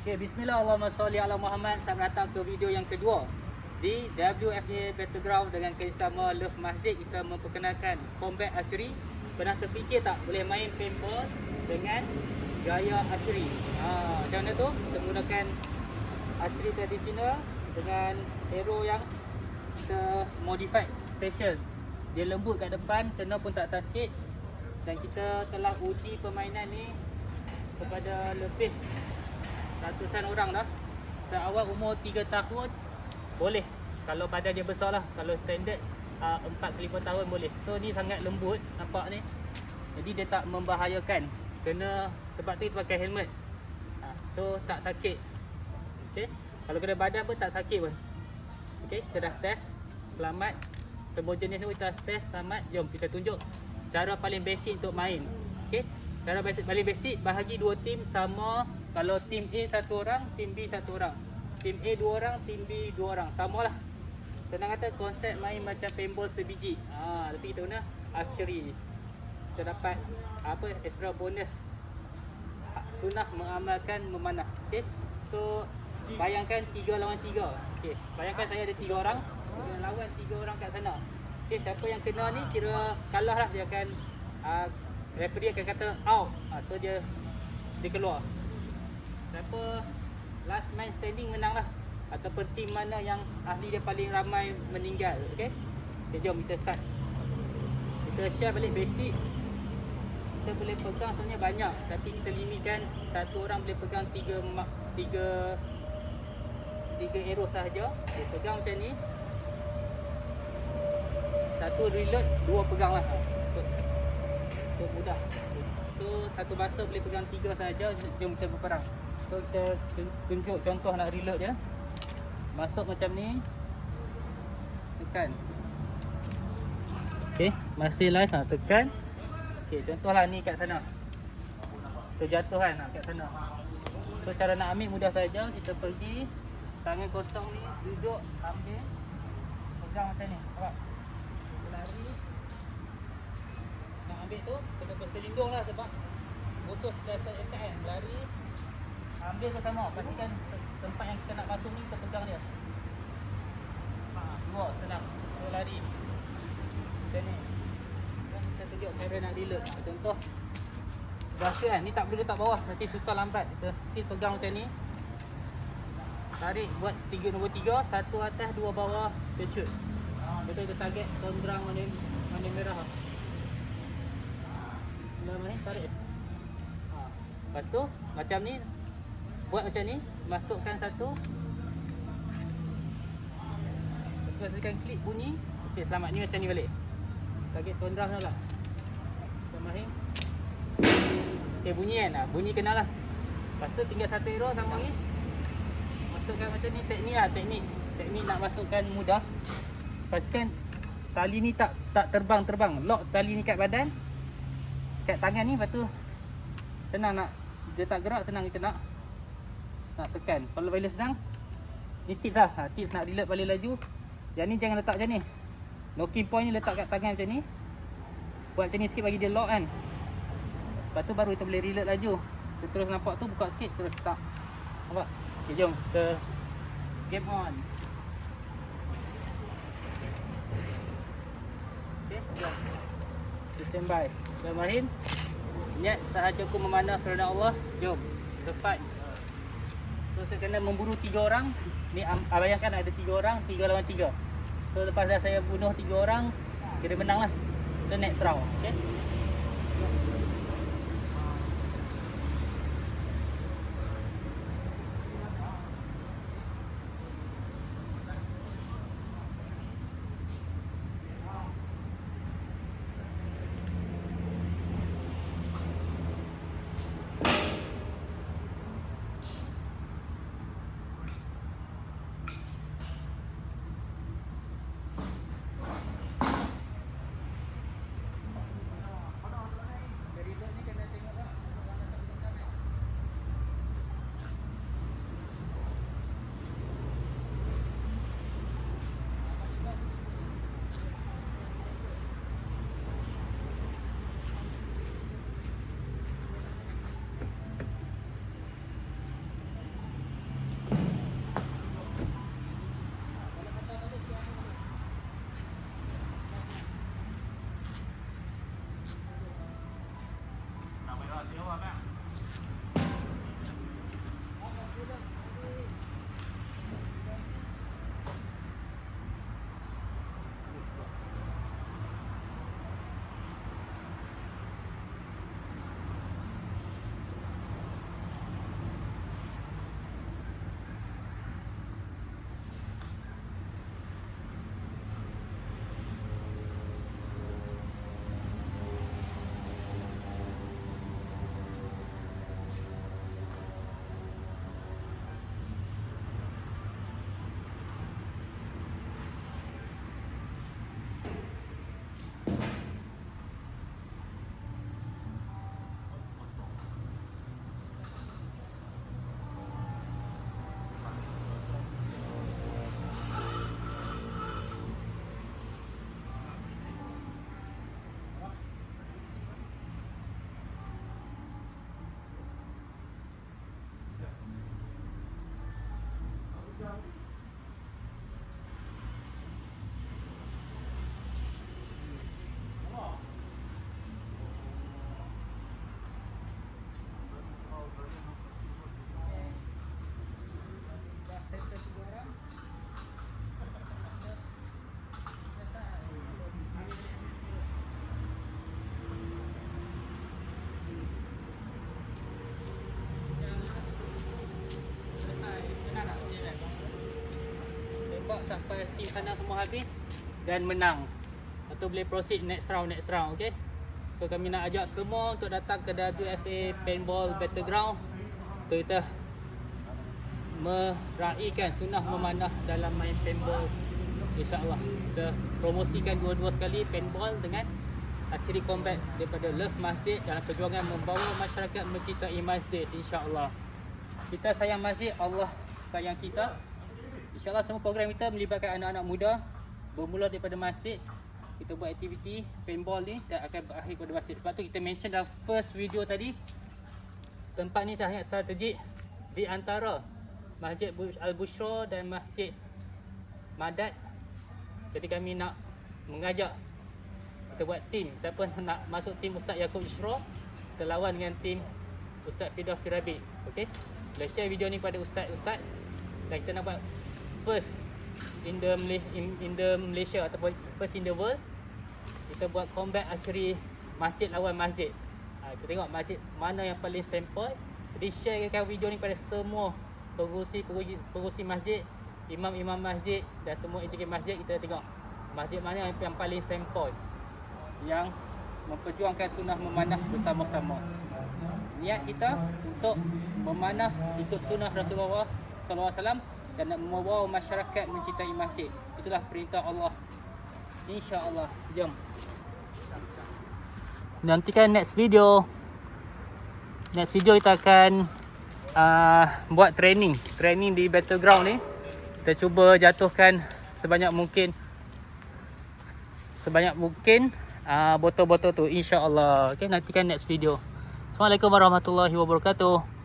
Okay, bismillah Allahumma salli ala Muhammad. Selamat datang ke video yang kedua Di WFA Battleground dengan kerjasama Love Masjid. Kita memperkenalkan combat archery. Pernah terfikir tak boleh main paintball dengan gaya archery? Ha, Macam mana tu? Kita menggunakan archery tradisional Dengan arrow yang modified special. Dia lembut kat depan, kena pun tak sakit. Dan kita telah uji permainan ni kepada lebih ratusan orang dah. Seawal umur 3 tahun Boleh. Kalau badan dia besar lah Kalau standard uh, 4 ke 5 tahun boleh. So ni sangat lembut Nampak ni. Jadi dia tak membahayakan. Kena Sebab tu kita pakai helmet. Uh, So tak sakit. Okay Kalau kena badan pun tak sakit pun. Okay Kita dah test. Selamat. Semua jenis ni kita test. Selamat. Jom kita tunjuk Cara paling basic untuk main. Okay Cara basic, paling basic Bahagi dua tim sama kalau tim A satu orang, tim B satu orang. Tim A dua orang, tim B dua orang. Samalah. Senang kata konsep main macam paintball sebiji. Ha, tapi kita guna archery. Kita dapat apa extra bonus. Ha, Sunah mengamalkan memanah. Okey. So bayangkan 3 lawan 3. Okey. Bayangkan saya ada 3 orang, saya lawan 3 orang kat sana. Okey, siapa yang kena ni kira kalah lah dia akan uh, referee akan kata out. Ha, so dia dia keluar. Siapa last man standing menang lah. Ataupun tim mana yang ahli dia paling ramai meninggal Okay Okay jom kita start. Kita share balik basic. Kita boleh pegang sebenarnya banyak Tapi kita limitkan Satu orang boleh pegang tiga tiga tiga arrow sahaja. Okay pegang macam ni. Satu reload Dua pegang lah. Untuk mudah. So satu masa boleh pegang tiga sahaja Jom kita berperang So kita tunjuk contoh nak reload dia. Masuk macam ni. Tekan. Okay, masih live ha, tekan. Okay, contohlah ni kat sana. Terjatuh kan ha, kat sana. So cara nak ambil mudah saja. Kita pergi Tangan kosong ni Duduk Ambil. Pegang macam ni Nampak? Lari. Nak ambil tu Kena berselindung lah sebab setiasa attack kan Lari Ambil sama Pastikan te- tempat yang kita nak masuk ni Kita pegang dia. Ha, Dua senang. Dua lari. Macam ni. Dan Kita tunjuk cara nak reload Contoh. Rasa kan Ni tak boleh letak bawah. Nanti susah lambat. Kita still pegang macam ni. Tarik buat tiga nombor tiga. Satu atas dua bawah. Kita shoot Betul kita target? Tondrang mana Mana merah. Tarik. Ha. Lepas tu Macam ni Buat macam ni Masukkan satu. Pastikan klik bunyi. Okey selamat ni macam ni balik. Target tondrang lah. Mahir Okey bunyi kan? Ha, Bunyi kenal lah. Lepas tu tinggal satu arrow sama ni Masukkan macam ni teknik lah teknik. Teknik nak masukkan mudah. Pastikan Tali ni tak tak terbang-terbang Lock tali ni kat badan. Kat tangan ni lepas tu Senang nak Dia tak gerak senang kita nak Nak tekan. Kalau bila senang Ni tips lah. Ha, Tips nak reload paling laju. Yang ni jangan letak macam ni. Locking point ni letak kat tangan macam ni. Buat macam ni sikit bagi dia lock kan. Lepas tu baru kita boleh reload laju. Kita terus nampak tu buka sikit terus tak Nampak? Okay jom kita Game on. Okay jom. Kita standby Bismillahirrahmanirrahim. Niat sahajaku memanah kerana Allah. Jom Tepat So kena memburu tiga orang. Ni ah, bayangkan ada tiga orang Tiga lawan tiga. So lepas dah saya bunuh tiga orang Kira menang lah So next round Okay 原外卖，我。Sampai tim sana semua habis dan menang. Atau boleh proceed next round next round okey. So kami nak ajak semua untuk datang ke WFA Paintball Battleground untuk kita meraihkan sunnah memanah dalam main paintball InsyaAllah Kita promosikan dua-dua sekali paintball dengan archery combat daripada Love Masjid dalam perjuangan membawa masyarakat mencintai masjid InsyaAllah Kita sayang masjid, Allah sayang kita InsyaAllah semua program kita melibatkan anak-anak muda Bermula daripada masjid Kita buat aktiviti paintball ni dan akan berakhir pada masjid Sebab tu kita mention dalam first video tadi Tempat ni sangat strategik di antara Masjid Bush- Al-Bushra dan Masjid Madat. Jadi kami nak mengajak kita buat tim. Siapa nak masuk tim Ustaz Yaakob Ishra, kita lawan dengan tim Ustaz Fidah Firabi. Okey? Kita share video ni pada ustaz-ustaz dan kita nak buat first in the in, in the Malaysia ataupun first in the world. Kita buat combat archery masjid lawan masjid. Ha, kita tengok masjid mana yang paling sempoi. Jadi sharekan video ni pada semua pengurusi pengurusi, pengurusi masjid, imam-imam masjid dan semua ejen masjid kita tengok masjid mana yang, yang paling sempoi yang memperjuangkan sunnah memanah bersama-sama. Niat kita untuk memanah ikut sunnah Rasulullah SAW dan nak membawa masyarakat mencintai masjid. Itulah perintah Allah. InsyaAllah. Jom. Nantikan next video. Next video kita akan uh, buat training. Training di battleground ni. Kita cuba jatuhkan sebanyak mungkin sebanyak mungkin uh, botol-botol tu insya-Allah. Okey, nantikan next video. Assalamualaikum warahmatullahi wabarakatuh.